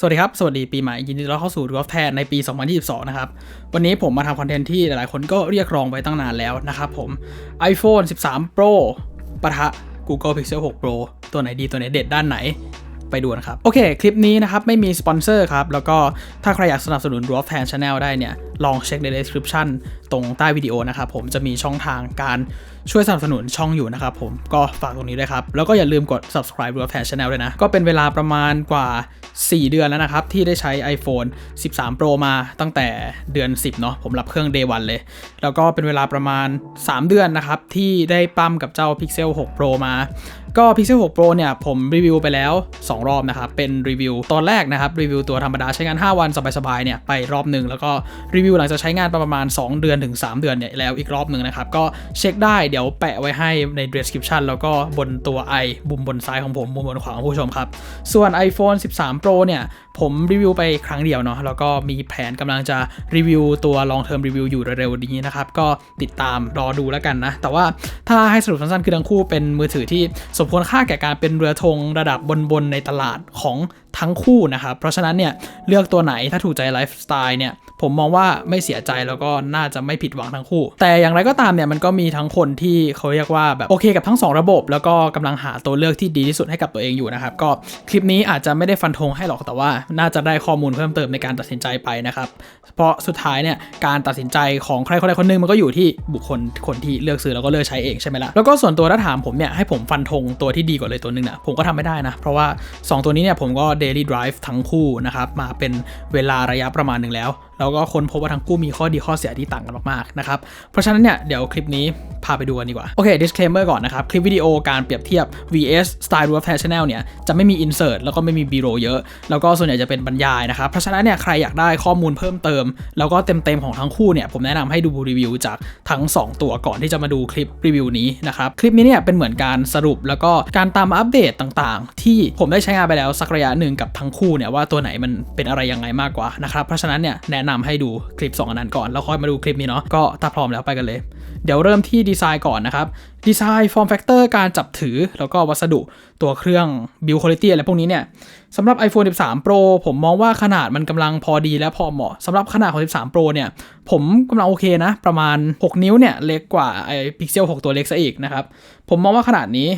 สวัสดีครับ สวัสดีปีใหม่ยินดีต้อนรับเข้าสู่ r ู f แทนในปี 2022 นะครับ วันนี้ผมมาทำคอนเทนต์ที่หลายๆ คนก็เรียกร้องไว้ตั้งนานแล้วนะครับผม iPhone 13 Pro ปะทะ Google Pixel 6 Pro ตัวไหนดีตัวไหนเด็ดด้านไหนไปดูนะครับ โอเค คลิปนี้นะครับ ไม่มีสปอนเซอร์ครับ แล้วก็ถ้าใครอยากสนับสนุน r ู f แทน Channel ได้เนี่ย ลองเช็คใน description ตรงใต้วิดีโอนะครับ ผมจะมีช่องทางการ ช่วยสนับสนุนช่องอยู่นะครับผมก็ฝากตรงนี้ด้วยครับ แล้วก็อย่าลืมกด subscribe หรือว่าแฟนช anel ด้วยนะ ก็เป็นเวลาประมาณกว่า 4 เดือนแล้วนะครับ ที่ได้ใช้ iPhone 13 Pro มาตั้งแต่เดือน 10 เนาะผมรับเครื่อง day 1เลย แล้วก็เป็นเวลาประมาณ 3 เดือนนะครับ ที่ได้ปั้มกับเจ้า Pixel 6 Pro มาก็ Pixel 6 Pro เนี่ย ผมรีวิวไปแล้ว 2 รอบนะครับ เป็นรีวิวตอนแรกนะครับ รีวิวตัวธรรมดาใช้งาน 5 วันสบายๆเนี่ย ไปรอบหนึ่งแล้วก็รีวิวหลังจากใช้งานประมาณ 2 เดือนถึง 3 เดือนเนี่ยแล้วอีกรอบหนึ่งนะครับ ก็เช็คได้เดี๋ยวแปะไว้ให้ใน description แล้วก็บนตัว i บุมบนซ้ายของผมบุมบนขวาของผู้ชมครับ ส่วน iPhone 13 Pro เนี่ย ผมรีวิวไปครั้งเดียวเนาะแล้วก็มีแผนกำลังจะรีวิวตัว long term review อยู่เร็วๆนี้นะครับ ก็ติดตามรอดูแล้วกันนะ แต่ว่าถ้าให้สรุปสั้นๆ คือทั้งคู่เป็นมือถือที่สมควรค่าแก่การเป็นเรือธงระดับบนๆในตลาดของทั้งคู่นะครับ เพราะฉะนั้นเนี่ยเลือกตัวไหนถ้าถูกใจไลฟ์สไตล์เนี่ย ผมมองว่าไม่เสียใจแล้วก็น่าจะไม่ผิดหวังทั้งคู่ แต่อย่างไรก็ตามเนี่ยมันก็มีทั้งคนที่เขาเรียกว่าแบบโอเคกับทั้ง 2 ระบบ แล้วก็กำลังหาตัวเลือกที่ดีที่สุดให้กับตัวเองอยู่นะครับ ก็คลิปนี้อาจจะไม่ได้ฟันธงให้หรอกแต่ว่า น่าจะได้ข้อมูลเพิ่มเติมในการตัดสินใจไปนะครับเพราะสุดท้ายเนี่ยการตัดสินใจของใครคนใดคนหนึ่งมันก็อยู่ที่บุคคลคนที่เลือกซื้อแล้วก็เลือกใช้เองใช่ไหมล่ะแล้วก็ส่วนตัวถ้าถามผมเนี่ยให้ผมฟันธงตัวที่ดีกว่าเลยตัวหนึ่งเนี่ยผมก็ทำไม่ได้นะ เพราะว่า 2 ตัวนี้เนี่ยผมก็ daily drive ทั้งคู่นะครับมาเป็นเวลาระยะประมาณหนึ่งแล้ว แล้วก็คนพบว่าทั้งคู่มีข้อดีข้อเสียที่ต่างกันมากๆนะครับ เพราะฉะนั้นเนี่ยเดี๋ยวคลิปนี้พาไปดูกันดีกว่า โอเค disclaimer ก่อนนะครับ คลิปวิดีโอการเปรียบเทียบ vs style of fan channel เนี่ยจะไม่มี insert แล้วก็ไม่มี b roll เยอะ แล้วก็ส่วนใหญ่จะเป็นบรรยายนะครับ เพราะฉะนั้นเนี่ยใครอยากได้ข้อมูลเพิ่มเติม แล้วก็เต็มๆของทั้งคู่เนี่ยผมแนะนำให้ดูรีวิวจากทั้ง 2 ตัวก่อนที่จะมาดูคลิปรีวิวนี้นะครับคลิปนี้เนี่ยเป็นเหมือนการสรุปแล้วก็การตามอัปเดตต่างๆ ที่ผมได้ใช้งานไปแล้วสักระยะหนึ่งกับทั้งคู่เนี่ยว่าตัวไหนมันเป็นอะไรยังไงมากกว่านะครับเพราะฉะนั้นเนี่ยแนะนำให้ดูคลิป 2 อันนั้นก่อนแล้วค่อยมาดูคลิปนี้เนาะก็ถ้าพร้อมแล้วไปกันเลย เดี๋ยวเริ่มที่ดีไซน์ก่อนนะครับดีไซน์ form factor การจับถือ แล้วก็วัสดุตัวเครื่อง build quality อะไรพวกนี้เนี่ยสำหรับ iPhone 13 Pro ผมมองว่าขนาดมันกำลังพอดีและพอเหมาะสำหรับขนาดของ 13 Pro เนี่ย ผมกำลังโอเคนะ ประมาณ 6 นิ้วเนี่ย เล็กกว่าไอ้ Pixel 6 ตัวเล็กซะอีกนะครับ ผมมองว่าขนาดนี้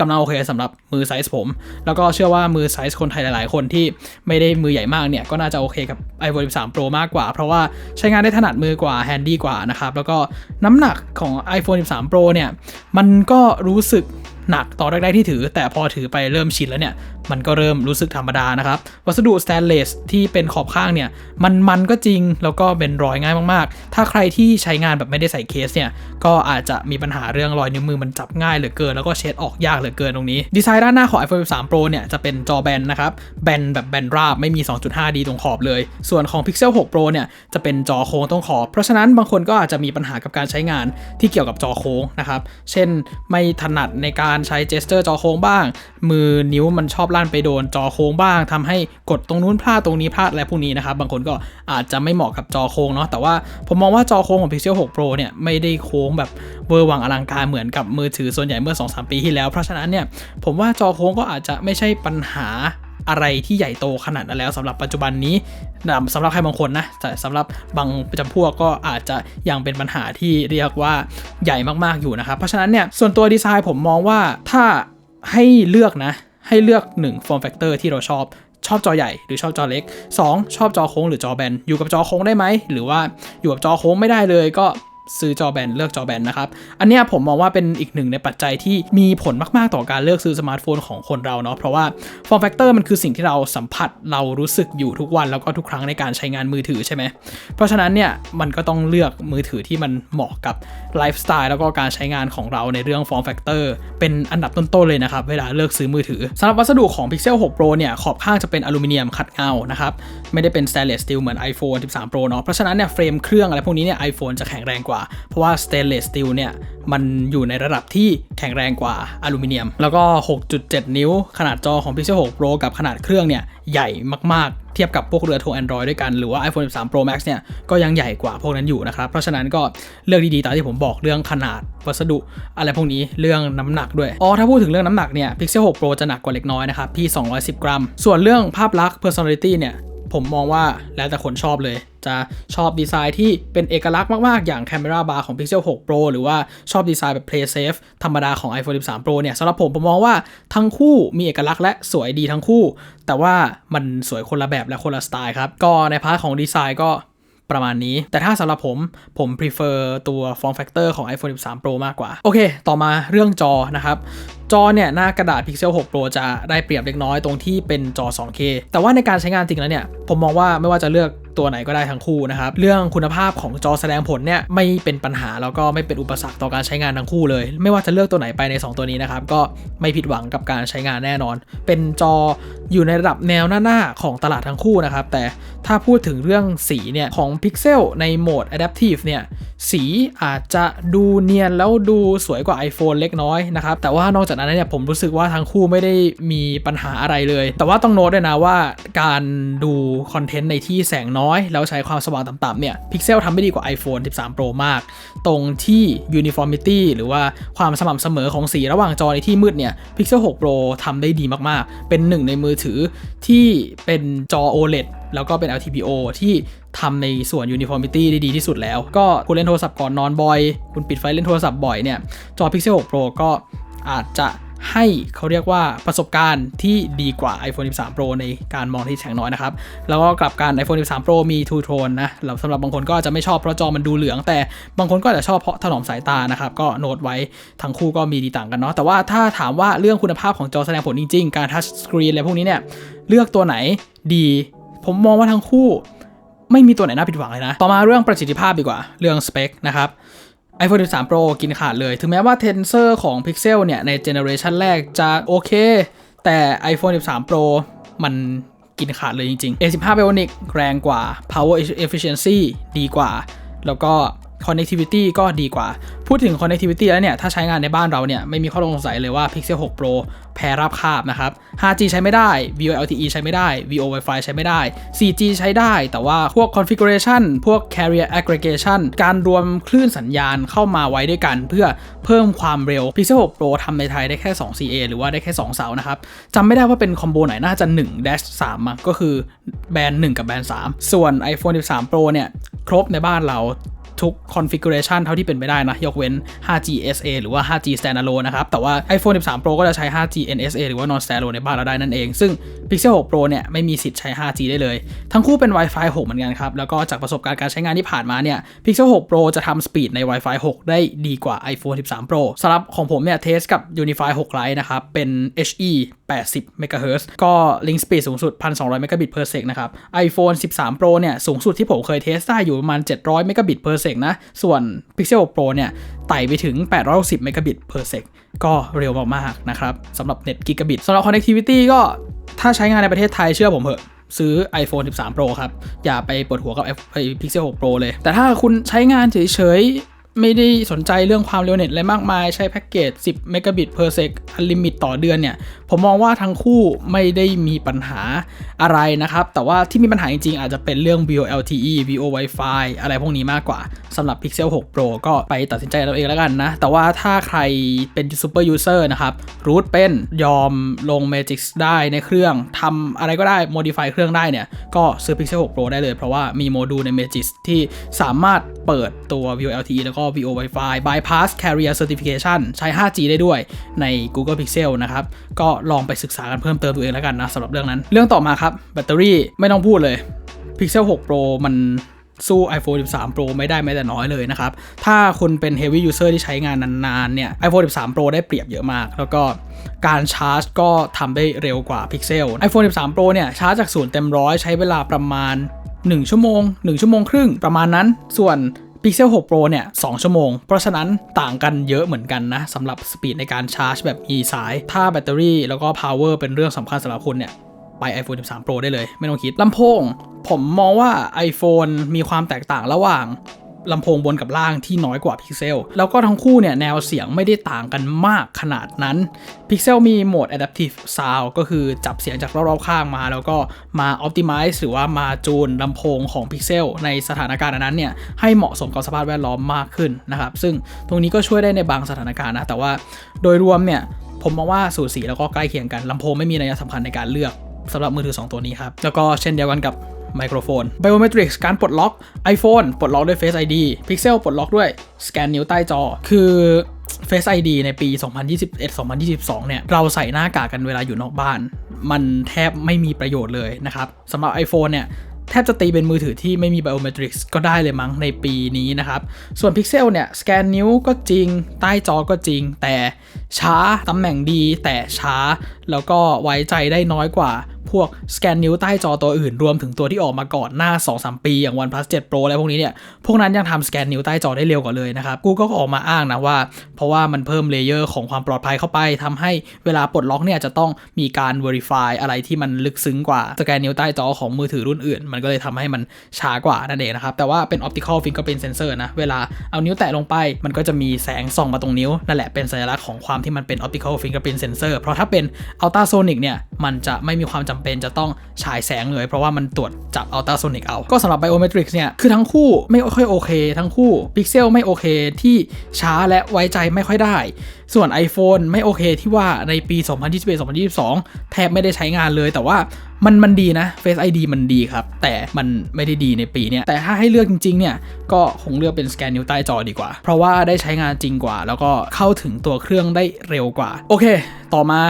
กำลังโอเคสำหรับมือไซส์ผม แล้วก็เชื่อว่ามือไซส์คนไทยหลาย ๆ คนที่ไม่ได้มือใหญ่มากเนี่ย ก็น่าจะโอเคกับ iPhone 13 Pro มากกว่า เพราะว่าใช้งานได้ถนัดมือกว่าแฮนดี้กว่านะครับ แล้วก็น้ำหนักของ iPhone 13 Pro เนี่ย มันก็รู้สึก หนักตอนแรกๆที่ถือ แต่พอถือไปเริ่มชินแล้วเนี่ย มันก็เริ่มรู้สึกธรรมดานะครับ วัสดุสแตนเลสที่เป็นขอบข้างเนี่ย มันมันก็จริงแล้วก็เป็นรอยง่ายมากๆ ถ้าใครที่ใช้งานแบบไม่ได้ใส่เคสเนี่ย ก็อาจจะมีปัญหาเรื่องรอยนิ้วมือมันจับง่ายเหลือเกิน แล้วก็เช็ดออกยากเหลือเกินตรงนี้ ดีไซน์ด้านหน้าของ iPhone 13 Pro เนี่ยจะเป็นจอแบนนะครับ แบนแบบแบนราบไม่มี 2.5D ตรงขอบเลย ส่วนของ Pixel 6 Pro เนี่ยจะเป็นจอโค้งตรงขอบ เพราะฉะนั้นบางคนก็อาจจะมีปัญหากับการใช้งานที่เกี่ยวกับจอโค้งนะครับ เช่นไม่ถนัดในการใช้เจสเจอร์จอโค้งบ้าง มือนิ้วมันชอบลั่นไปโดนจอโค้งบ้างทำให้กดตรงนู้นพลาดตรงนี้พลาดอะไรพวกนี้นะครับ บางคนก็อาจจะไม่เหมาะกับจอโค้งเนาะแต่ว่าผมมองว่าจอโค้งของ Pixel 6 Pro เนี่ยไม่ได้โค้งแบบเวอร์วังอลังการเหมือนกับมือถือส่วนใหญ่เมื่อ 2-3 ปีที่แล้ว เพราะฉะนั้นเนี่ยผมว่าจอโค้งก็อาจจะไม่ใช่ปัญหา อะไรที่ใหญ่โตขนาดนั้นแล้วสำหรับปัจจุบันนี้สำหรับใครบางคนนะแต่สำหรับบางจำพวกก็อาจจะยังเป็นปัญหาที่เรียกว่าใหญ่มากๆอยู่นะครับ เพราะฉะนั้นเนี่ยส่วนตัวดีไซน์ผมมองว่าถ้าให้เลือกนะ ให้เลือก1 form factor ที่เราชอบชอบจอใหญ่หรือชอบจอเล็ก 2 ชอบจอโค้งหรือจอแบนอยู่กับจอโค้งได้ไหมหรือว่าอยู่กับจอโค้งไม่ได้เลยก็ ซื้อจอแบนเลือกจอแบนนะครับ อันนี้ผมมองว่าเป็นอีกหนึ่งในปัจจัยที่มีผลมาก ๆ ต่อการเลือกซื้อสมาร์ทโฟนของคนเราเนาะเพราะว่า form factor มันคือสิ่งที่เราสัมผัสเรารู้สึกอยู่ทุกวันแล้วก็ทุกครั้งในการใช้งานมือถือใช่ไหมเพราะฉะนั้นเนี่ยมันก็ต้องเลือกมือถือที่มันเหมาะกับไลฟ์สไตล์แล้วก็การใช้งานของเราในเรื่อง form factor เป็นอันดับต้น ๆ เลยนะครับเวลาเลือกซื้อมือถือสำหรับวัสดุของ Pixel 6 Pro เนี่ยขอบข้างจะเป็นอลูมิเนียมขัดเงานะครับไม่ได้เป็น stainless steel เหมือน iPhone 13 Pro เนาะเพราะฉะนั้นเนี่ยเฟรมเครื่องอะไรพวกนี้เนี่ย iPhone จะแข็งแรงกว่าว่า เพราะว่า stainless steel เนี่ยมันอยู่ในระดับที่แข็งแรงกว่าอลูมิเนียม แล้วก็ 6.7 นิ้ว ขนาดจอของ Pixel 6 Pro กับขนาดเครื่องเนี่ยใหญ่มากๆ เทียบกับพวกเรือโทร Android ด้วยกัน หรือว่า iPhone 13 Pro Max เนี่ยก็ยังใหญ่กว่าพวกนั้นอยู่นะครับ เพราะฉะนั้นก็เลือกดีๆ ตามที่ผมบอกเรื่องขนาดวัสดุ อะไรพวกนี้เรื่องน้ำหนักด้วย อ๋อ ถ้าพูดถึงเรื่องน้ำหนักเนี่ย Pixel 6 Pro จะหนักกว่าเล็กน้อยนะครับที่ 210 กรัม ส่วนเรื่องภาพลักษณ์ personality เนี่ย ผมมองว่าแล้วแต่คนชอบเลย จะชอบดีไซน์ที่เป็นเอกลักษณ์มาก ๆ อย่าง Camera Bar ของ Pixel 6 Pro หรือว่าชอบดีไซน์แบบ Play Safe ธรรมดาของ iPhone 13 Pro เนี่ยสำหรับผมผมมองว่าทั้งคู่มีเอกลักษณ์และสวยดีทั้งคู่ แต่ว่ามันสวยคนละแบบและคนละสไตล์ครับ ก็ในพาร์ทของดีไซน์ก็ ประมาณนี้ แต่ถ้าสำหรับผม ผม prefer ตัว form factor ของ iPhone 13 Pro มากกว่า โอเค ต่อมาเรื่องจอนะครับ จอเนี่ย หน้ากระดาษ Pixel 6 Pro จะได้เปรียบเล็กน้อยตรงที่เป็นจอ 2K แต่ว่าในการใช้งานจริงแล้วเนี่ย ผมมองว่าไม่ว่าจะเลือกตัวไหนก็ได้ทั้งคู่นะครับ เรื่องคุณภาพของจอแสดงผลเนี่ยไม่เป็นปัญหาแล้วก็ไม่เป็นอุปสรรคต่อการใช้งานทั้งคู่เลย ไม่ว่าจะเลือกตัวไหนไปใน 2 ตัวนี้นะครับ ก็ไม่ผิดหวังกับการใช้งานแน่นอน เป็นจออยู่ในระดับแนวหน้าๆของตลาดทั้งคู่นะครับ แต่ถ้าพูดถึงเรื่องสีเนี่ยของ Pixel ในโหมด Adaptive เนี่ยสีอาจจะดูเนียนแล้วดูสวยกว่า iPhone เล็กน้อยนะครับ แต่ว่านอกจากนั้นเนี่ยผมรู้สึกว่าทั้งคู่ไม่ได้มีปัญหาอะไรเลย แต่ว่าต้องโน้ตด้วยนะว่าการดูคอนเทนต์ในที่แสงน้อย แล้วใช้ความสว่างต่ำๆเนี่ย Pixel ทำไม่ดีกว่า iPhone 13 Pro มาก ตรงที่ uniformity หรือว่าความสม่ำเสมอของสีระหว่างจอในที่มืดเนี่ย Pixel 6 Pro ทำได้ดีมากๆ เป็นหนึ่งในมือถือที่เป็นจอ OLED แล้วก็เป็น LTPO ที่ทำในส่วน uniformity ได้ดีที่สุดแล้ว ก็คุณเล่นโทรศัพท์ก่อนนอนบ่อย คุณปิดไฟเล่นโทรศัพท์บ่อยเนี่ย จอ Pixel 6 Pro ก็อาจจะให้เขาเรียกว่าประสบการณ์ที่ดีกว่า iPhone 13 Pro ในการมองที่แสงน้อยนะครับ แล้วก็กลับกัน iPhone 13 Pro มี Two Tone นะสำหรับบางคนก็อาจะไม่ชอบเพราะจอมันดูเหลือง แต่บางคนก็จะชอบเพราะถนอมสายตานะครับ ก็โน้ตไว้ทั้งคู่ก็มีดีต่างกันเนาะ แต่ว่าถ้าถามว่าเรื่องคุณภาพของจอแสดงผลจริงๆ การทัชสกรีนอะไรพวกนี้เนี่ย เลือกตัวไหนดี ผมมองว่าทั้งคู่ไม่มีตัวไหนน่าผิดหวังเลยนะ ต่อมาเรื่องประสิทธิภาพดีกว่า เรื่องสเปคนะครับ iPhone 13 Pro กินขาดเลย ถึงแม้ว่าเทนเซอร์ของ Pixel เนี่ย ในเจเนอเรชันแรกจะโอเค แต่ iPhone 13 Pro มันกินขาดเลยจริงๆ A15 Bionic แรงกว่า Power Efficiency ดีกว่า แล้วก็ connectivity ก็ดีกว่า พูดถึง connectivity แล้วเนี่ย ถ้าใช้งานในบ้านเราเนี่ย ไม่มีข้อสงสัยเลยว่า Pixel 6 Pro แพ้ราบคาบนะครับ 5G ใช้ไม่ได้ VoLTE ใช้ไม่ได้ VO Wi-Fi ใช้ไม่ได้ 4G ใช้ได้ แต่ว่าพวก configuration พวก carrier aggregation การรวมคลื่นสัญญาณเข้ามาไว้ด้วยกัน เพื่อเพิ่มความเร็ว Pixel 6 Pro ทำในไทยได้แค่ 2 CA หรือว่าได้แค่ 2 เสานะครับจำไม่ได้ว่าเป็นคอมโบไหนน่าจะ1 dash 3มั้งก็คือแบรนด์1กับแบรนด์3ส่วน iPhone 13 Pro เนี่ยครบในบ้านเรา ทุก configuration เท่าที่เป็นไปได้นะ ยกเว้น 5G SA หรือว่า 5G standalone นะครับ แต่ว่า iPhone 13 Pro ก็จะใช้ 5G NSA หรือว่า non standalone ในบ้านเราได้นั่นเอง ซึ่ง Pixel 6 Pro เนี่ยไม่มีสิทธิ์ใช้ 5G ได้เลย ทั้งคู่เป็น Wi-Fi 6 เหมือนกันครับ แล้วก็จากประสบการณ์การใช้งานที่ผ่านมาเนี่ย Pixel 6 Pro จะทำสปีดใน Wi-Fi 6 ได้ดีกว่า iPhone 13 Pro สำหรับของผมเนี่ยเทสกับ Unify 6 Lite นะครับ เป็น HE 80 MHz ก็ link speed สูงสุด 1,200 Mbps นะครับ iPhone 13 Pro เนี่ยสูงสุดที่ผมเคยเทสได้อยู่ประมาณ700 Mbit per sec นะ ส่วน Pixel Pro เนี่ยไต่ไปถึง 860 Mbit per sec ก็เร็วมากๆนะครับสำหรับ Net Gigabit สำหรับ connectivity ก็ถ้าใช้งานในประเทศไทยเชื่อผมเหอะซื้อ iPhone 13 Pro ครับ อย่าไปปวดหัวกับ Pixel 6 Pro เลย แต่ถ้าคุณใช้งานเฉยๆ ไม่ได้สนใจเรื่องความเร็วเน็ตอะไรมากมาย ใช้แพ็กเกจ 10 Mbit per sec Unlimit ต่อเดือนเนี่ย ผมมองว่าทั้งคู่ไม่ได้มีปัญหาอะไรนะครับ แต่ว่าที่มีปัญหาจริงๆ อาจจะเป็นเรื่อง VoLTE VO Wi-Fi อะไรพวกนี้มากกว่าสำหรับ Pixel 6 Pro ก็ไปตัดสินใจเราเองแล้วกันนะ แต่ว่าถ้าใครเป็น Super User นะครับรูทเป็นยอมลง Magic ได้ในเครื่องทำอะไรก็ได้ modify เครื่องได้เนี่ย ก็ซื้อ Pixel 6 Pro ได้เลย เพราะว่ามีโมดูลใน Magic ที่สามารถเปิดตัว VoLTE แล้วก็ VO Wi-Fi bypass carrier certification ใช้ 5G ได้ด้วยใน Google Pixel นะครับ ก็ลองไปศึกษากันเพิ่มเติมตัวเองแล้วกันนะสำหรับเรื่องนั้น เรื่องต่อมาครับแบตเตอรี่ไม่ต้องพูดเลย Pixel 6 Pro มันสู้ iPhone 13 Pro ไม่ได้แม้แต่น้อยเลยนะครับ ถ้าคุณเป็น heavy user ที่ใช้งานนานๆ เนี่ย iPhone 13 Pro ได้เปรียบเยอะมาก แล้วก็การชาร์จก็ทำได้เร็วกว่า Pixel iPhone 13 Pro เนี่ย ชาร์จจากศูนย์เต็มร้อยใช้เวลาประมาณ 1 ชั่วโมง 1 ชั่วโมงครึ่งประมาณนั้น ส่วน Pixel 6 Pro เนี่ย 2 ชั่วโมง เพราะฉะนั้นต่างกันเยอะเหมือนกันนะสำหรับสปีดในการชาร์จแบบมีสาย ถ้าแบตเตอรี่แล้วก็ power เป็นเรื่องสำคัญสำหรับคุณเนี่ย ไป iPhone 13 Pro ได้เลย ไม่ต้องคิดลำโพง ผมมองว่า iPhone มีความแตกต่างระหว่าง ลำโพงบนกับล่างที่น้อยกว่า Pixel แล้วก็ทั้งคู่เนี่ยแนวเสียงไม่ได้ต่างกันมากขนาดนั้น Pixel มีโหมด Adaptive Sound ก็คือจับเสียงจากรอบๆข้างมา แล้วก็มา Optimize หรือว่ามาจูนลำโพงของ Pixel ในสถานการณ์นั้นเนี่ยให้เหมาะสมกับสภาพแวดล้อมมากขึ้นนะครับ ซึ่งตรงนี้ก็ช่วยได้ในบางสถานการณ์นะ แต่ว่าโดยรวมเนี่ยผมมองว่าสูสีแล้วก็ใกล้เคียงกันลำโพงไม่มีนัยสำคัญในการเลือกสำหรับมือถือ 2 ตัวนี้ครับ แล้วก็เช่นเดียวกันกับ ไมโครโฟน Biometrics การปลดล็อก iPhone ปลดล็อกด้วย Face ID Pixel ปลดล็อกด้วยสแกนนิ้วใต้จอ คือ Face ID ในปี 2021-2022 เนี่ย เราใส่หน้ากากกันเวลาอยู่นอกบ้าน มันแทบไม่มีประโยชน์เลยนะครับสำหรับ iPhone เนี่ยแทบจะตีเป็นมือถือที่ไม่มี biometrics ก็ได้เลยมั้งในปีนี้นะครับ ส่วน Pixel เนี่ยสแกนนิ้วก็จริง ใต้จอก็จริง แต่ช้าตำแหน่งดีแต่ช้า แล้วก็ไว้ใจได้น้อยกว่า พวกสแกนนิ้วใต้จอตัวอื่น รวมถึงตัวที่ออกมาก่อนหน้า 2-3 ปีอย่าง OnePlus 7 Pro อะไรพวกนี้เนี่ย พวกนั้นยังทำสแกนนิ้วใต้จอได้เร็วกว่าเลยนะครับ Google ก็ออกมาอ้างนะว่า เพราะว่ามันเพิ่มเลเยอร์ของความปลอดภัยเข้าไปทำให้เวลาปลดล็อกเนี่ยจะต้องมีการ Verify อะไรที่มันลึกซึ้งกว่าสแกนนิ้วใต้จอของมือถือรุ่นอื่น มันก็เลยทำให้มันช้ากว่านั่นเองนะครับ แต่ว่าเป็น Optical Fingerprint Sensor นะ เวลาเอานิ้วแตะลงไป มันก็จะมีแสงส่องมาตรงนิ้ว นั่นแหละเป็นสัญลักษณ์ของความที่มันเป็น Optical Fingerprint Sensor เพราะถ้าเป็น Ultrasonic เนี่ย มันจะไม่มีความจำเป็นจะต้องฉายแสงเลย เพราะว่ามันตรวจจับ Ultrasonic เอา ก็สำหรับ Biometrics เนี่ยคือทั้งคู่ไม่ค่อยโอเค ทั้งคู่ Pixel ไม่โอเคที่ช้าและไว้ใจไม่ค่อยได้ ส่วน iPhone ไม่โอเคที่ว่าในปี 2021-2022 แทบไม่ได้ใช้งานเลยแต่ว่ามันมันดีนะ Face ID มันดีครับ แต่มันไม่ได้ดีในปีเนี้ยแต่ถ้าให้เลือกจริง ๆ เนี่ย ก็คงเลือกเป็นสแกนนิ้วใต้จอดีกว่า เพราะว่าได้ใช้งานจริงกว่า แล้วก็เข้าถึงตัวเครื่องได้เร็วกว่า โอเค ต่อมา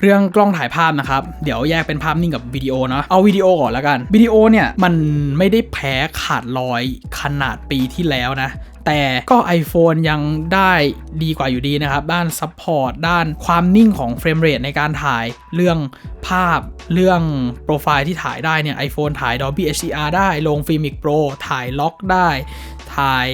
เรื่องกล้องถ่ายภาพนะครับ เดี๋ยวแยกเป็นภาพนิ่งกับวิดีโอเนาะเอาวิดีโอก่อนแล้วกันวิดีโอเนี่ยมันไม่ได้แพ้ขาดลอยขนาดปีที่แล้วนะแต่ก็ iPhone ยังได้ดีกว่าอยู่ดีนะครับ ด้านซัพพอร์ตด้านความนิ่งของเฟรมเรทในการถ่ายเรื่องภาพเรื่องโปรไฟล์ที่ถ่ายได้เนี่ย iPhone ถ่าย Dolby HDR ได้ลง Filmic Pro ถ่ายล็อกได้ ถ่าย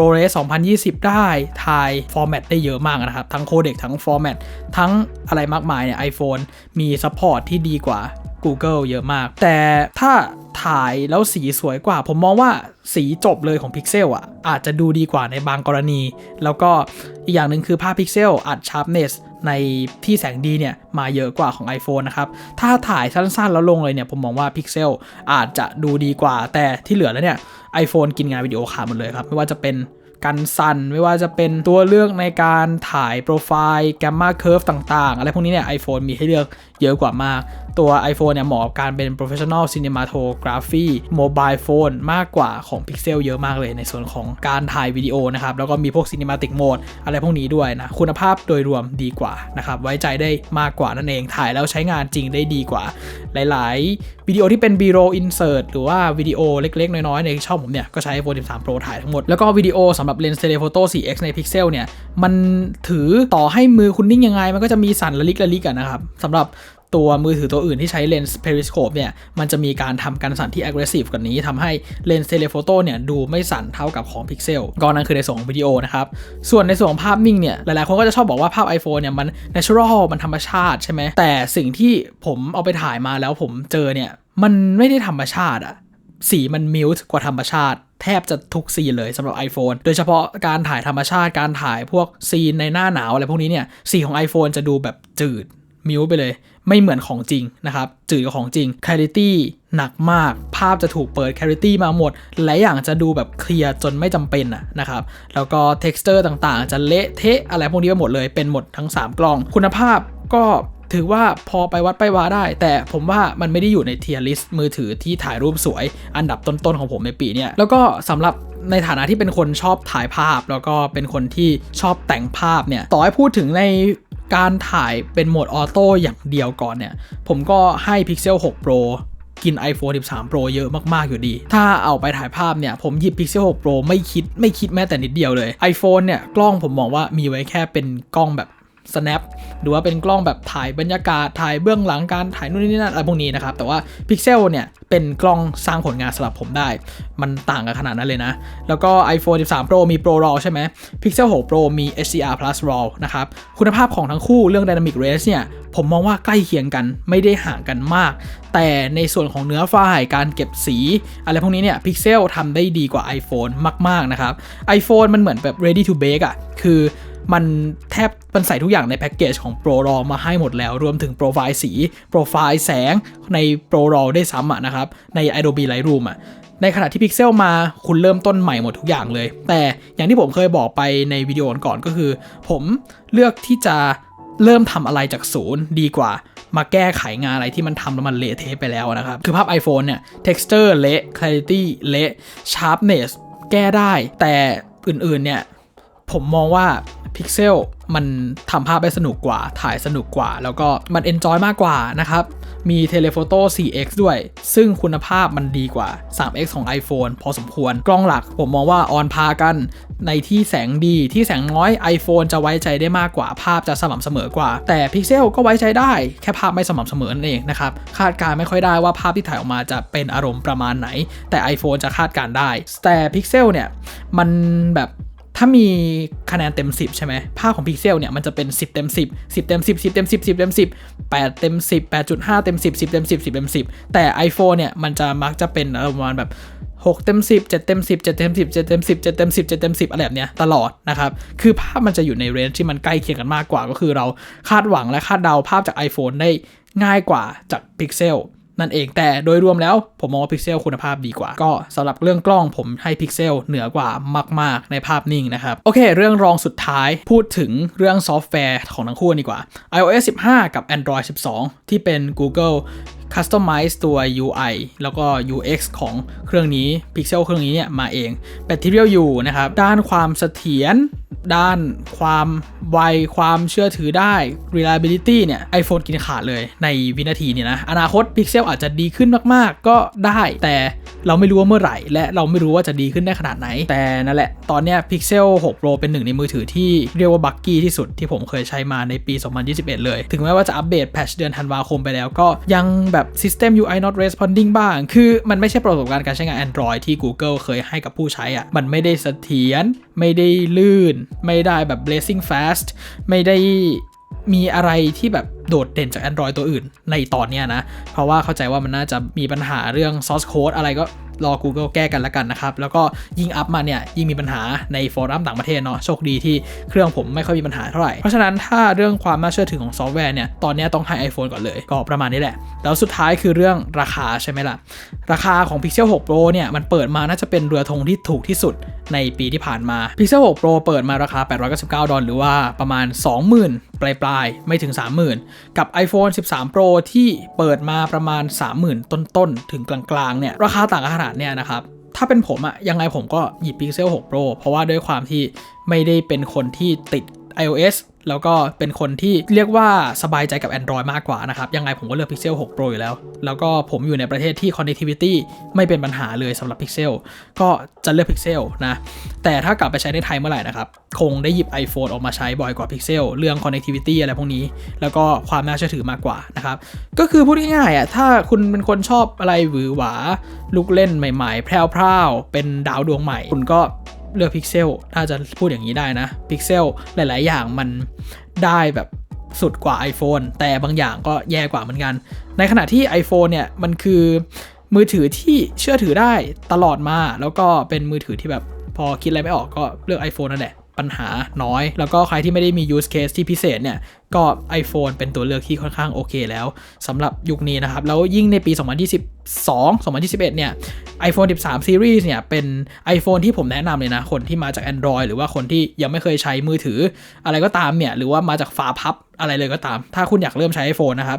ProRes 2020 ได้ถ่ายฟอร์แมตได้เยอะมากนะครับ ทั้งโคเด็กทั้งฟอร์แมตทั้งอะไรมากมายเนี่ย iPhone มีซัพพอร์ตที่ดีกว่า Google เยอะมาก แต่ถ้าถ่ายแล้วสีสวยกว่า ผมมองว่าสีจบเลยของ Pixel อะ อาจจะดูดีกว่าในบางกรณี แล้วก็อีกอย่างหนึ่งคือภาพ Pixel อัด sharpness ในที่แสงดีเนี่ย มาเยอะกว่าของ iPhone นะครับ ถ้าถ่ายสั้นๆแล้วลงเลยเนี่ย ผมมองว่า Pixel อาจจะดูดีกว่า แต่ที่เหลือแล้วเนี่ย iPhone กินงานวิดีโอขาดหมดเลยครับ ไม่ว่าจะเป็นกันสั่นไม่ว่าจะเป็นตัวเลือกในการถ่ายโปรไฟล์แกมมาเค r v e ต่างๆ อะไรพวกนี้เนี่ย iPhone มีให้เลือก เยอะกว่ามาก ตัว iPhone เนี่ยเหมาะกับการเป็น professional cinematography mobile phone มากกว่าของ Pixel เยอะมากเลยในส่วนของการถ่ายวิดีโอนะครับ แล้วก็มีพวก cinematic mode อะไรพวกนี้ด้วยนะ คุณภาพโดยรวมดีกว่านะครับ ไว้ใจได้มากกว่านั่นเองถ่ายแล้วใช้งานจริงได้ดีกว่า หลาย ๆ วิดีโอที่เป็น B-roll insert หรือว่าวิดีโอเล็ก ๆ น้อย ๆ ในช่องผมเนี่ยก็ใช้ iPhone 13 Pro ถ่ายทั้งหมด แล้วก็วิดีโอสำหรับเลนส์ telephoto 4x ใน Pixel เนี่ยมันถือต่อให้มือคุณนิ่งยังไง มันก็จะมีสั่นละลิกละลิกอะนะครับสำหรับ ตัวมือถือตัวอื่นที่ใช้เลนส์ periscope เนี่ย มันจะมีการทำการสั่นที่ aggressive กว่านี้ทำให้เลนส์ telephoto เนี่ยดูไม่สั่นเท่ากับของ Pixel ก็นั่นคือในส่วนของวิดีโอนะครับ ส่วนในส่วนของภาพนิ่งเนี่ย หลายๆ คนก็จะชอบบอกว่าภาพ iPhone เนี่ยมัน natural มันธรรมชาติใช่ไหม แต่สิ่งที่ผมเอาไปถ่ายมาแล้วผมเจอเนี่ย มันไม่ได้ธรรมชาติอะสีมันมิวต์กว่าธรรมชาติแทบจะทุกซีนเลยสำหรับ iPhone โดยเฉพาะการถ่ายธรรมชาติการถ่ายพวกซีนในหน้าหนาวอะไรพวกนี้เนี่ยสีของ iPhone จะดูแบบจืดมิวไปเลย ไม่เหมือนของจริงนะครับ จืดกับของจริง clarity หนักมาก ภาพจะถูกเปิด clarity มาหมด หลายอย่างจะดูแบบเคลียร์จนไม่จำเป็นนะครับ แล้วก็ texture ต่างๆ จะเละเทะอะไรพวกนี้ไปหมดเลย เป็นหมดทั้ง 3 กล้อง คุณภาพก็ถือว่าพอไปวัดไปวาได้ แต่ผมว่ามันไม่ได้อยู่ในเทียร์ลิสต์มือถือที่ถ่ายรูปสวย อันดับต้นๆของผมในปีนี้แล้วก็สำหรับในฐานะที่เป็นคนชอบถ่ายภาพ แล้วก็เป็นคนที่ชอบแต่งภาพเนี่ย ต่อให้พูดถึงใน การถ่ายเป็นโหมดออโต้อย่างเดียวก่อนเนี่ย ผมก็ให้ Pixel 6 Pro กิน iPhone 13 Pro เยอะมาก ๆ อยู่ดี ถ้าเอาไปถ่ายภาพเนี่ย ผมหยิบ Pixel 6 Pro ไม่คิดไม่คิดแม้แต่นิดเดียวเลย iPhone เนี่ย กล้องผมมองว่ามีไว้แค่เป็นกล้องแบบ snap หรือว่าเป็นกล้องแบบถ่ายบรรยากาศถ่ายเบื้องหลังการถ่ายนู่นนี่นั่นอะไรพวกนี้นะครับ แต่ว่า Pixel เนี่ย เป็นกล้องสร้างผลงานสำหรับผมได้ มันต่างกันขนาดนั้นเลยนะ แล้วก็ iPhone 13 Pro มี Pro RAW ใช่ไหม Pixel 6 Pro มี HDR Plus RAW นะครับ คุณภาพของทั้งคู่เรื่อง Dynamic Range เนี่ย ผมมองว่าใกล้เคียงกันไม่ได้ห่างกันมาก แต่ในส่วนของเนื้อไฟล์การเก็บสี อะไรพวกนี้เนี่ย Pixel ทำได้ดีกว่า iPhone มาก ๆ นะครับ iPhone มันเหมือนแบบ ready to bake อะคือ มันแทบมันใส่ทุกอย่างในแพ็กเกจของ Pro RAW มาให้หมดแล้ว รวมถึงโปรไฟล์สีโปรไฟล์แสงใน Pro RAW ได้ซ้ำอะนะครับ ใน Adobe Lightroom อะในขณะที่ Pixel มาคุณเริ่มต้นใหม่หมดทุกอย่างเลย แต่อย่างที่ผมเคยบอกไปในวิดีโอก่อนก็คือ ผมเลือกที่จะเริ่มทำอะไรจากศูนย์ดีกว่ามาแก้ไขงานอะไรที่มันทำแล้วมันเละเทะไปแล้วนะครับ คือภาพ iPhone เนี่ย texture เละ clarity เละ sharpness แก้ได้ แต่อื่นๆเนี่ย ผมมองว่า Pixel มันทำภาพได้สนุกกว่าถ่ายสนุกกว่า แล้วก็มัน enjoy มากกว่านะครับ มี Telephoto 4x ด้วย ซึ่งคุณภาพมันดีกว่า 3x ของ iPhone พอสมควร กล้องหลักผมมองว่าออนพากัน ในที่แสงดีที่แสงน้อย iPhone จะไว้ใจได้มากกว่า ภาพจะสม่ำเสมอกว่า แต่ Pixel ก็ไว้ใจได้แค่ภาพไม่สม่ำเสมอนั่นเองนะครับ คาดการณ์ไม่ค่อยได้ว่าภาพที่ถ่ายออกมาจะเป็นอารมณ์ประมาณไหน แต่ iPhone จะคาดการณ์ได้ แต่ Pixel เนี่ยมันแบบ ถ้ามีคะแนนเต็ม 10 ใช่ไหมภาพของ Pixel เนี่ยมันจะเป็น 10 เต็ม 10 10 เต็ม 10 10 เต็ม 10 10 เต็ม 10 8 เต็ม 10 8.5 เต็ม 10 10 เต็ม 10 10 เต็ม 10 แต่ iPhone เนี่ยมันจะมักจะเป็นประมาณแบบ6เต็ม10 7เต็ม10 7เต็ม10 7เต็ม10 7เต็ม10 7เต็ม10อะไรแบบเนี้ยตลอดนะครับ คือภาพมันจะอยู่ในเรนจ์ที่มันใกล้เคียงกันมากกว่า ก็คือเราคาดหวังและคาดเดาภาพจาก iPhone ได้ง่ายกว่าจาก Pixel นั่นเองแต่โดยรวมแล้วผมมองว่าพิกเซลคุณภาพดีกว่า ก็สำหรับเรื่องกล้องผมให้พิกเซลเหนือกว่ามาก ๆ ในภาพนิ่งนะครับ โอเค เรื่องรองสุดท้ายพูดถึงเรื่องซอฟต์แวร์ของทั้งคู่ดีกว่า iOS 15 กับ Android 12 ที่เป็น Google Customize ตัว UI แล้วก็ UX ของเครื่องนี้ Pixel เครื่องนี้เนี่ยมาเอง Material U นะครับ ด้านความเสถียรด้านความไว ความเชื่อถือได้ reliability เนี่ย iPhone กินขาดเลยในวินาทีเนี้นะ อนาคต Pixel อาจจะดีขึ้นมากๆ ก็ได้ แต่เราไม่รู้ว่าเมื่อไหร่ และเราไม่รู้ว่าจะดีขึ้นได้ขนาดไหน แต่นั่นแหละ ตอนเนี้ย Pixel 6 Pro เป็นหนึ่งในมือถือที่เรียกว่าบักกี้ที่สุดที่ผมเคยใช้มาในปี 2021 เลย ถึงแม้ว่าจะอัปเดตแพทชเดือนธันวาคมไปแล้วก็ยังแบบ System UI not responding บ้าง คือมันไม่ใช่ประสบการณ์การใช้งาน Android ที่ Google เคยให้กับผู้ใช้อะ่ะ มันไม่ได้เสถียร ไม่ได้ลื่น ไม่ได้แบบ blazing fast ไม่ได้มีอะไรที่แบบโดดเด่นจาก Android ตัวอื่นในตอนเนี้ยนะ เพราะว่าเข้าใจว่ามันน่าจะมีปัญหาเรื่อง source code อะไรก็ รอ Google แก้กันแล้วกันนะครับ แล้วก็ยิ่งอัพมาเนี่ยยิ่งมีปัญหาในฟอรัมต่างประเทศเนาะ โชคดีที่เครื่องผมไม่ค่อยมีปัญหาเท่าไหร่ เพราะฉะนั้นถ้าเรื่องความน่าเชื่อถือของซอฟต์แวร์เนี่ย ตอนนี้ต้องให้ iPhone ก่อนเลย ก็ประมาณนี้แหละ แล้วสุดท้ายคือเรื่องราคาใช่ไหมล่ะ ราคาของ Pixel 6 Pro เนี่ยมันเปิดมาน่าจะเป็นเรือธงที่ถูกที่สุดในปีที่ผ่านมา Pixel 6 Pro เปิดมาราคา 899 ดอลลาร์หรือว่าประมาณ 20,000 ปลายปลายๆ ไม่ถึง 30,000 กับ iPhone 13 Pro ที่เปิดมาประมาณ 30,000 ต้นๆ ถึงกลางๆเนี่ยราคาต่างขนาดเนี่ยนะครับถ้าเป็นผมอะยังไงผมก็หยิบ Pixel 6 Pro เพราะว่าด้วยความที่ไม่ได้เป็นคนที่ติด iOS แล้วก็เป็นคนที่เรียกว่าสบายใจกับ Android มากกว่านะครับยังไงผมก็เลือก Pixel 6 Pro อยู่แล้ว แล้วก็ผมอยู่ในประเทศที่ connectivity ไม่เป็นปัญหาเลยสำหรับ Pixel ก็จะเลือก Pixel นะแต่ถ้ากลับไปใช้ในไทยเมื่อไหร่นะครับคงได้หยิบ iPhone ออกมาใช้บ่อยกว่า Pixel เรื่อง connectivity อะไรพวกนี้ แล้วก็ความน่าเชื่อถือมากกว่านะครับก็คือพูดง่ายๆอะถ้าคุณเป็นคนชอบอะไรหวือหวาลูกเล่นใหม่ๆแพรวๆเป็นดาวดวงใหม่ คุณก็ เลือกพิกเซลน่าจะพูดอย่างนี้ได้นะพิกเซลหลาย ๆ อย่างมันได้แบบสุดกว่า iPhone แต่บางอย่างก็แย่กว่าเหมือนกัน ในขณะที่ iPhone เนี่ยมันคือมือถือที่เชื่อถือได้ตลอดมา แล้วก็เป็นมือถือที่แบบพอคิดอะไรไม่ออกก็เลือก iPhone นั่นแหละ ปัญหาน้อย แล้วก็ใครที่ไม่ได้มี use case ที่พิเศษเนี่ยก็ iPhone เป็นตัวเลือกที่ค่อนข้างโอเคแล้วสำหรับยุคนี้นะครับ แล้วยิ่งในปี 2022 2021 เนี่ย iPhone 13 Series เนี่ย เป็น iPhone ที่ผมแนะนำเลยนะ คนที่มาจาก Android หรือว่าคนที่ยังไม่เคยใช้มือถือ อะไรก็ตามเนี่ย หรือว่ามาจากฝาพับอะไรเลยก็ตาม ถ้าคุณอยากเริ่มใช้ iPhone นะครับ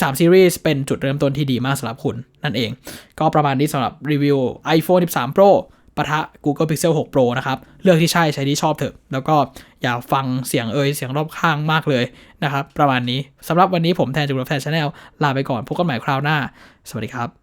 13 Series เป็นจุดเริ่มต้นที่ดีมากสำหรับคุณนั่นเอง ก็ประมาณนี้สำหรับรีวิว iPhone 13 Pro ปะทะ Google Pixel 6 Pro นะครับ เลือกที่ใช่ใช้ที่ชอบเถอะ แล้วก็อย่าฟังเสียงเอ่ยเสียงรอบข้างมากเลยนะครับ ประมาณนี้สำหรับวันนี้ผมแทนจุกรแฟนชาแนลลาไปก่อนพบกันใหม่คราวหน้า สวัสดีครับ